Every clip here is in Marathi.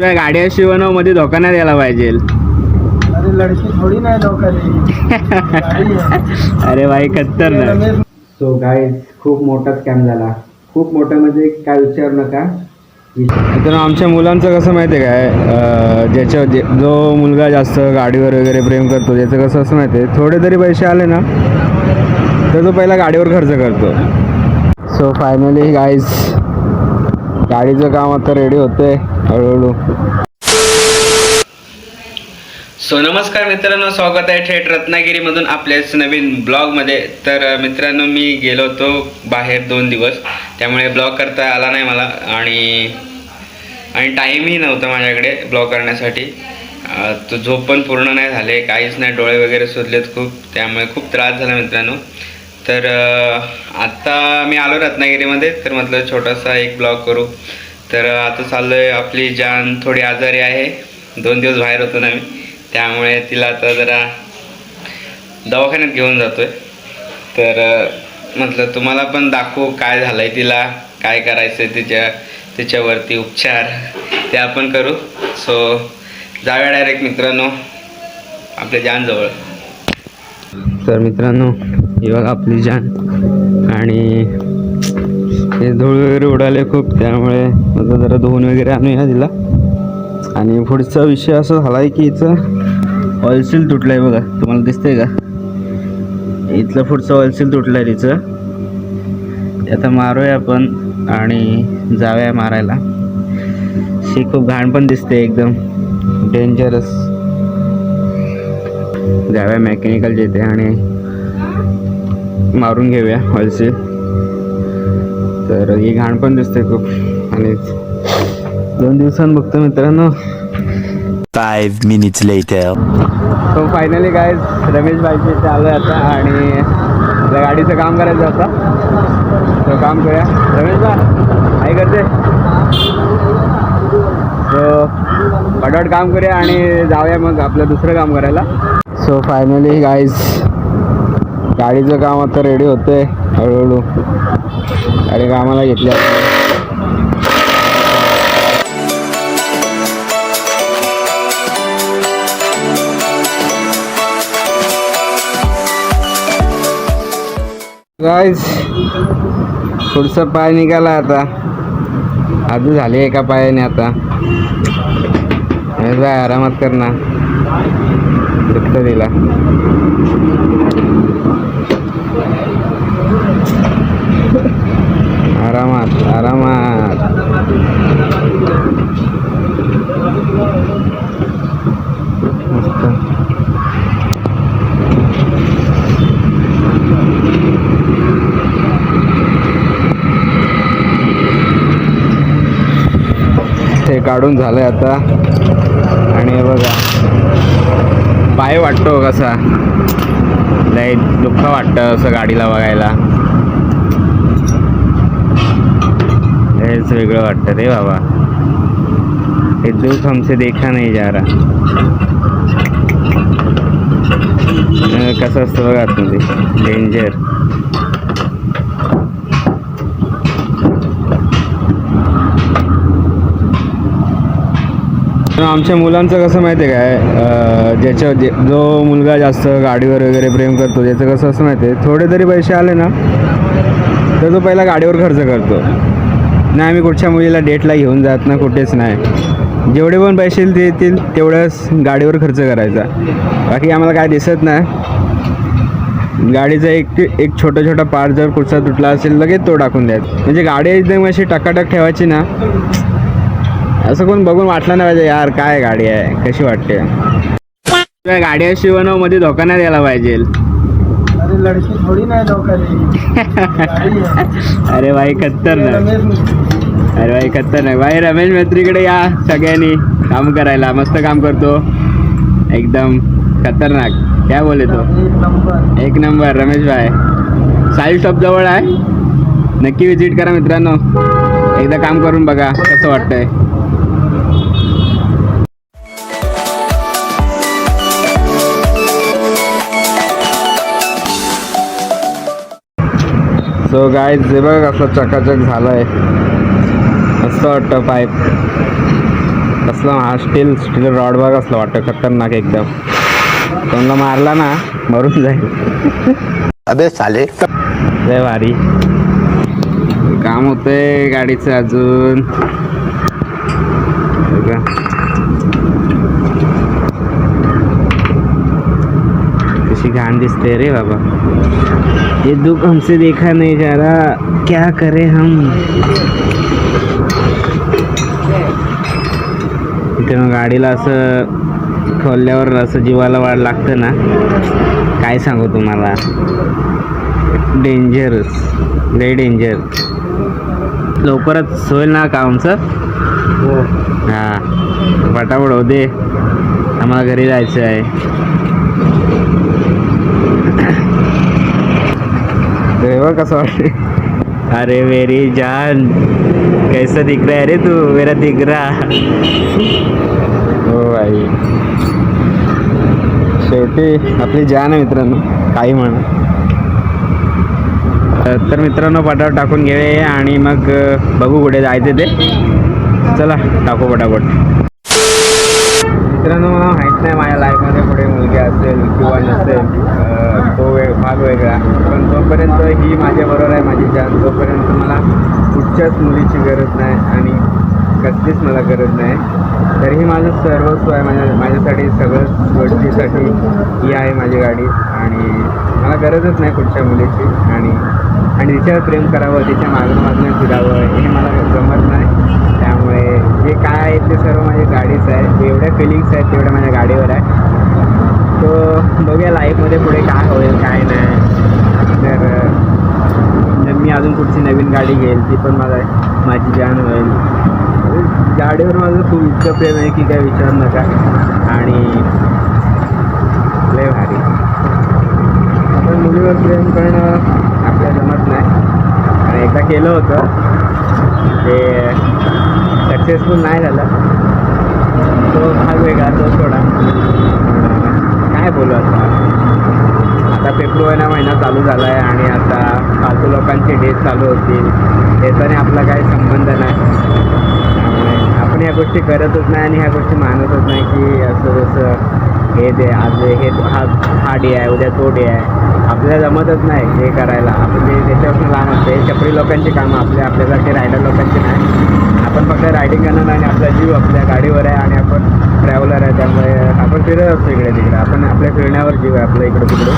तुझ्या गाड्या शिवणं मध्ये धोका नाही द्यायला पाहिजे. अरे लड़की थोड़ी ना है धोखा देगी अरे भाई खतर ना. सो गाय खूप मोठा स्कॅम झाला. खूप मोठा म्हणजे काय विचार नका. मित्रांनो आमच्या मुलांचं कसं माहिती आहे काय ज्याच्या जे जो मुलगा जास्त गाडीवर वगैरे प्रेम करतो त्याचं कसं असं माहिती आहे थोडे तरी पैसे आले ना तर तो पहिला गाडीवर खर्च करतो. सो फायनली गाईज गाडीचं काम आता रेडी होते हळूहळू. सो नमस्कार मित्रांनो स्वागत आहे थेट रत्नागिरीमधून आपल्याच नवीन ब्लॉगमध्ये. तर मित्रांनो मी गेलो होतो बाहेर दोन दिवस. त्यामुळे ब्लॉग करता आला नाही मला आणि आणि टाईमही नव्हता माझ्याकडे ब्लॉग करण्यासाठी. तो झोप पण पूर्ण नाही झाले काहीच नाही डोळे वगैरे सुजलेत खूप. त्यामुळे खूप त्रास झाला मित्रांनो. तर आत्ता मी आलो रत्नागिरीमध्ये तर म्हटलं छोटासा एक ब्लॉग करू. तर आता चाललो आहे आपली जान थोडी आजारी आहे. दोन दिवस बाहेर होतो ना मी. त्यामुळे तिला आता जरा दवाखान्यात घेऊन जातो आहे तर म्हटलं तुम्हाला पण दाखवू काय झालं आहे तिला काय करायचं आहे तिच्या तिच्यावरती उपचार ते आपण करू. सो जाऊया डायरेक्ट मित्रांनो आपल्या जानजवळ. तर मित्रांनो ही बघा आपली जान. आणि हे धूळ वगैरे उडाले खूप त्यामुळे आता जरा धुवून वगैरे आणूया तिला. आणि पुढचा विषय असा झाला आहे की हिचं ऑइलसील तुटलं आहे बघा. तुम्हाला दिसतंय का? इथलं पुढचं ऑइलसील तुटलं आहे तिचं. आता मारूया आपण आणि जाऊया मारायला. शी खूप घाण पण दिसते एकदम. डेंजरस जाऊया मेकॅनिकल येते आणि मारून घेऊया ऑइलसील तर ही घाण पण दिसते खूप. आणि दोन दिवसांनी बघतो मित्रांनो. Five minutes later. तो फायनली काय रमेश भाईचे इथे आलो आहे आता आणि गाडीचं काम करायचं आता. तो काम करूया. रमेश बा काय करते? सो पटापट काम करूया आणि जाऊया मग आपलं दुसरं काम करायला. सो फायनली गाईज गाडीचं काम आता रेडी होतंय हळूहळू. गाडी कामाला घेतल्या गाईज पुढचा पाय निघाला आता. आधी झाली एका पायाने आता. जाय आरामात कर ना. दिला. आरामात आरामात. मस्त. ते काढून झालंय आता. आणि बघा. पाय वाटतो कसा. लय दुःख वाटतं असं गाडीला बघायला हेच वेगळं वाटतं रे बाबा. हे दुःख हमसे देखा नाही जा रहा. कसं असतं बघा आतमध्ये. डेंजर आमच्या मुलांचं कसं माहिती आहे काय ज्याच्या जे जो मुलगा जास्त गाडीवर वगैरे प्रेम करतो त्याचं कसं असं माहिती आहे थोडे तरी पैसे आले ना तर तो पहिला गाडीवर खर्च करतो. नाही आम्ही कुठच्या मुलीला डेटला घेऊन जात ना कुठेच नाही. जेवढे पण पैसे येतील तेवढंच गाडीवर खर्च करायचा. बाकी आम्हाला काय दिसत नाही. गाडीचा एक एक छोटा छोटा पार्ट जर कुठचा तुटला असेल लगेच तो टाकून द्यायचा. म्हणजे गाडी एकदम अशी टकाटक ठेवायची ना असं कोण बघून वाटलं नाही पाहिजे यार काय गाडी आहे कशी वाटते. तुझ्या गाड्या शिवणं मध्ये धोका नाही द्यायला पाहिजे. अरे लड़की थोड़ी ना धोखा अरे भाई अरे भाई खतर नाही भाई रमेश मैत्रीकडे या सगळ्यांनी. काम करायला. मस्त काम करतो. एकदम खतरनाक. काय बोले तो? एक नंबर रमेश भाई. साईल शॉप जवळ आहे. नक्की विजिट करा मित्रांनो. एकदा काम करून बघा कसं वाटतंय. सो गाय जे बघ असं चकाचक झालंय. मस्त वाटतं पाईप कसला हा स्टील स्टील रॉड बघ असलं वाटतं खतरनाक एकदम. कोणाला मारला ना मरून जाईल. अबे साले. लय भारी. काम होतंय गाडीचं अजून. कशी घाण दिसते रे बाबा. ये दुख हमसे देखा नहीं जा रहा. क्या करे हम? इथे मग गाडीला असं खोलल्यावर असं जीवाला वाढ लागतं ना? काय सांगू तुम्हाला? डेंजरस लय डेंजर लवकरच होईल ना कामचं हा. फटाफट होऊ दे. आम्हाला घरी जायचं आहे. तेव्हा कसं वाटते अरे मेरी जान। कैसा दिख रहा है? अरे तू मेरा दिख रहा। हो भाई। शेवटी आपली जान आहे मित्रांनो काही म्हणा. तर मित्रांनो पटापट टाकून घे आणि मग बघू कुठे जायचं ते. चला टाकू पटापट. मित्रांनो मला माहीत नाही माझ्या लाईफमध्ये पुढे मुलगी असेल किंवा नसेल तो वेग भाग वेगळा. पण तोपर्यंत ही माझ्याबरोबर आहे माझी जान तोपर्यंत मला कुठच्याच मुलीची गरज नाही आणि कसलीच मला गरज नाही. तरीही माझं सर्वस्व आहे. माझ्या माझ्यासाठी सगळंच गोष्टीसाठी ही आहे माझी गाडी. आणि मला गरजच नाही कुठच्या मुलीची. आणि आणि तिच्यावर प्रेम करावं तिच्या मागणं मागणं फिरावं हे मला जमत नाही. त्यामुळे जे काय आहे ते सर्व माझ्या गाडीचं आहे. जेवढ्या फिलिंग्स आहेत तेवढ्या माझ्या गाडीवर आहे. तो बघूया लाईफमध्ये पुढे काय होईल काय नाही. तर मी अजून कुठची नवीन गाडी घेईल ती पण मला माझी जान होईल. गाडीवर माझं खूप इतकं प्रेम आहे की काय विचार नका. आणि लय भारी. आपण मुलीवर प्रेम करणं आपल्या जमत नाही. आणि एकदा केलं होतं. ते सक्सेसफुल नाही झालं. तो भाग वेगळा तो सोडा काय बोलू आता? आता फेब्रुवारी महिना चालू झाला आहे आणि आता फालतू लोकांचे डेट चालू होतील त्याचाने आपला काही संबंध नाही. त्यामुळे आपण ह्या गोष्टी करतच नाही आणि ह्या गोष्टी मानतच नाही की असं जसं हे दे आज हे हा हा डे आहे उद्या तो डे आहे. आपल्याला जमतच नाही हे करायला. आपण ते त्याच्यापासून लांब असते चपरी लोकांची कामं आपल्या आपल्यासारखे रायडर लोकांची नाही. आपण फक्त रायडिंग करणार आणि आपला जीव आपल्या गाडीवर आहे आणि आपण ट्रॅव्हलर आहे त्यामुळे आपण फिरत असतो इकडे तिकडे. आपण आपल्या फिरण्यावर जीव आहे आपल्या इकडं तिकडे.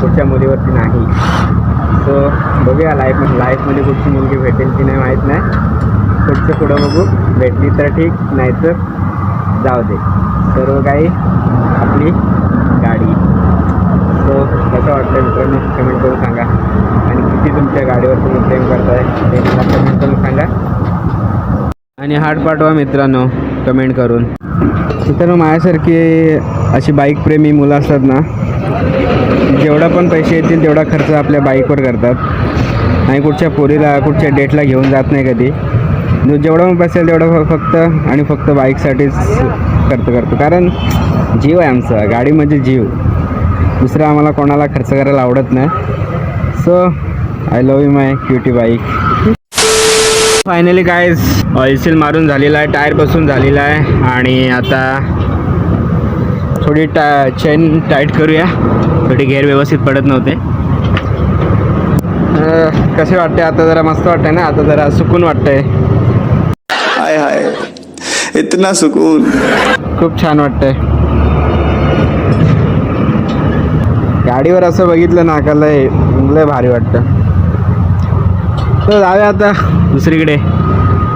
पुढच्या मुलीवरती नाही. सो बघूया लाईफ लाईफमध्ये कुठची मुलगी भेटेल की नाही माहीत नाही. पुढचं पुढं बघू. भेटली तर ठीक नाही तर जाऊ दे. सर्व काही आपली गाडी सो कसं वाटलं मित्रांनो कमेंट करून सांगा आणि तुमच्या गाडीवर तुम्ही प्रेम करताय ते मला कमेंट करून सांगा. आणि हार्ट पाठवा मित्रांनो कमेंट करून. मित्रांनो माझ्यासारखी अशी बाईक प्रेमी मुलं असतात ना जेवढा पण पैसे येतील तेवढा खर्च आपल्या बाईकवर करतात. आणि कुठच्या पोरीला कुठच्या डेटला घेऊन जात नाही कधी. जेवढा पण पैसे तेवढा फक्त आणि फक्त बाईकसाठीच खर्च करतो. कारण जीव आहे आमचा गाडी म्हणजे जीव. दुसरं आम्हाला कोणाला खर्च करायला आवडत नाही. So I love you my cutie bike finally काय ऑइल सील मारून झालेला आहे टायर बसून झालेला आहे. आणि आता थोडी टा चेन टाईट करूया. थोडी घेर व्यवस्थित पडत नव्हते. कसे वाटते आता जरा मस्त वाटतंय ना? आता जरा सुकून वाटतंय. हाय हाय. इतना सुकून. खूप छान वाटतंय. गाडीवर असं बघितलं ना का लय लय भारी वाटतं. तर जाऊया आता. दुसरीकडे.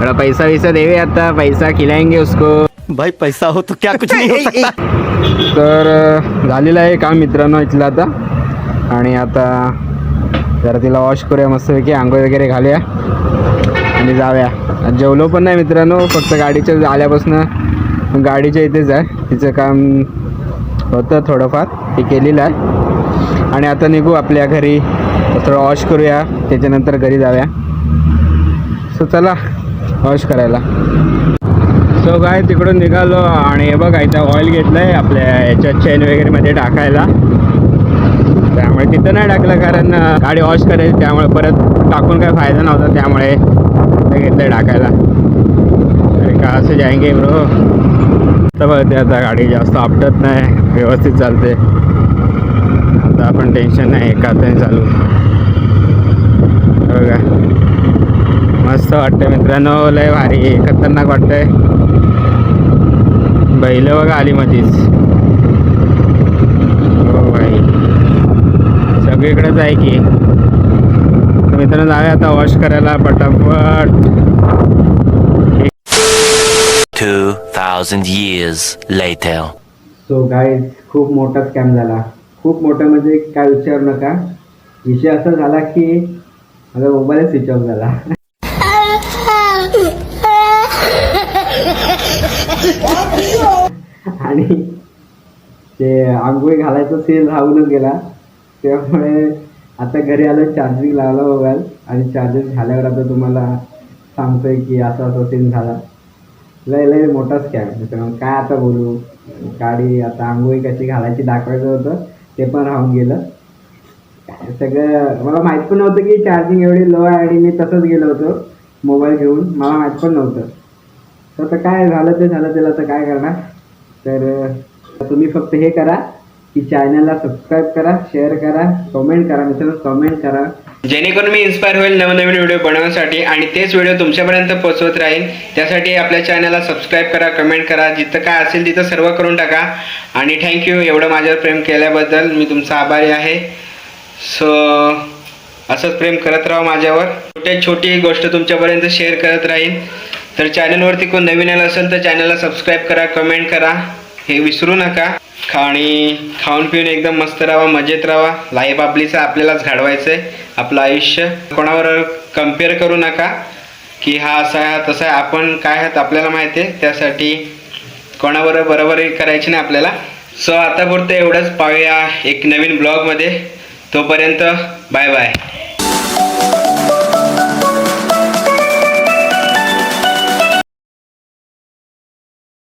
थोडा पैसा वैसा देवे आता. पैसा खिलाएंगे उसको. भाई पैसा हो तो क्या कुछ नहीं हो सकता? तर झालेलं आहे काम मित्रांनो इथलं आता. आणि आता जरा तिला वॉश करूया मस्तपैकी. आंघोळ वगैरे घालूया. आणि जाऊया. जेवलो पण नाही मित्रांनो. फक्त गाडीच्या आल्यापासून गाडीच्या इथेच आहे. तिचं काम होतं थोडंफार. ते केलेलं आहे. आणि आता निघू आपल्या घरी. थोडं वॉश करूया त्याच्यानंतर घरी जाऊया. सो चला वॉश करायला. सो काय तिकडून निघालो आणि हे बघा इथं ऑइल घेतलं आहे आपल्या याच्यात चेन वगैरेमध्ये टाकायला. त्यामुळे तिथं नाही टाकलं कारण गाडी वॉश करायची त्यामुळे परत टाकून काही फायदा नव्हता त्यामुळे घेतलं आहे टाकायला. अरे का असं जायंगे ब्रो आता बघते आता गाडी जास्त आपटत नाही व्यवस्थित चालते. आता आपण टेन्शन नाही एका हाताने चालू. बघा. मस्त वाटतं मित्रांनो लय भारी खतरनाक वाटतंय. बैल बघा आली मधीच. हो भाई. सगळीकडेच आहे की. तर मित्रांनो जाऊया आता वॉश करायला पटापट. 2,000 years later. सो गाईज खूप मोठा स्कॅम झाला. खूप मोठा म्हणजे काय विचार नका. विषय असा झाला की माझा मोबाईल स्विच ऑफ झाला. आणि ते आंघोळी घालायचं सेल राहूनच गेला. त्यामुळे आता घरी आलं चार्जिंग लावला मोबाईल आणि चार्जिंग झाल्यावर आता तुम्हाला सांगतोय की असा असा सीन झाला. लय लय मोठा स्कॅम मित्रांनो काय आता बोलू? गाडी आता आंघोळी कशी घालायची दाखवायचं होतं ते पण राहून गेलं. सगळं मला माहीत पण नव्हतं की चार्जिंग एवढी लो आहे आणि मी तसंच गेलो होतो मोबाईल घेऊन. मला माहीत पण नव्हतं. तर आता काय झालं ते झालं त्याला तर काय करणार? तर तुम्ही फक्त हे करा की चॅनलला सबस्क्राईब करा शेअर करा कमेंट करा मित्रांनो कमेंट करा. जेणेकरून मी इन्स्पायर होईल नवनवीन व्हिडिओ बनवण्यासाठी आणि तेच व्हिडिओ तुमच्यापर्यंत पोहोचवत राहील. त्यासाठी आपल्या चॅनलला सबस्क्राईब करा कमेंट करा जिथं काय असेल तिथं सर्व करून टाका. आणि थँक्यू एवढं माझ्यावर प्रेम केल्याबद्दल मी तुमचा आभारी आहे. सो असंच प्रेम करत राहा माझ्यावर. छोटे छोटी गोष्ट तुमच्यापर्यंत शेअर करत राहील तर चॅनलवरती कोण नवीन आलं असेल तर चॅनलला सबस्क्राईब करा कमेंट करा. हे विसरू नका. आणि खाऊन पिऊन एकदम मस्त राहा मजेत राहा. लाईफ आपलीचं आपल्यालाच घडवायचं आहे आपलं आयुष्य कोणावर कंपेअर करू नका. की हा असा आहे हा तसा आहे. आपण काय आहात आपल्याला माहिती आहे. त्यासाठी कोणावर बरोबर करायची नाही आपल्याला. सो आतापुरतं एवढंच. पाहूया एक नवीन ब्लॉगमध्ये तोपर्यंत बाय बाय.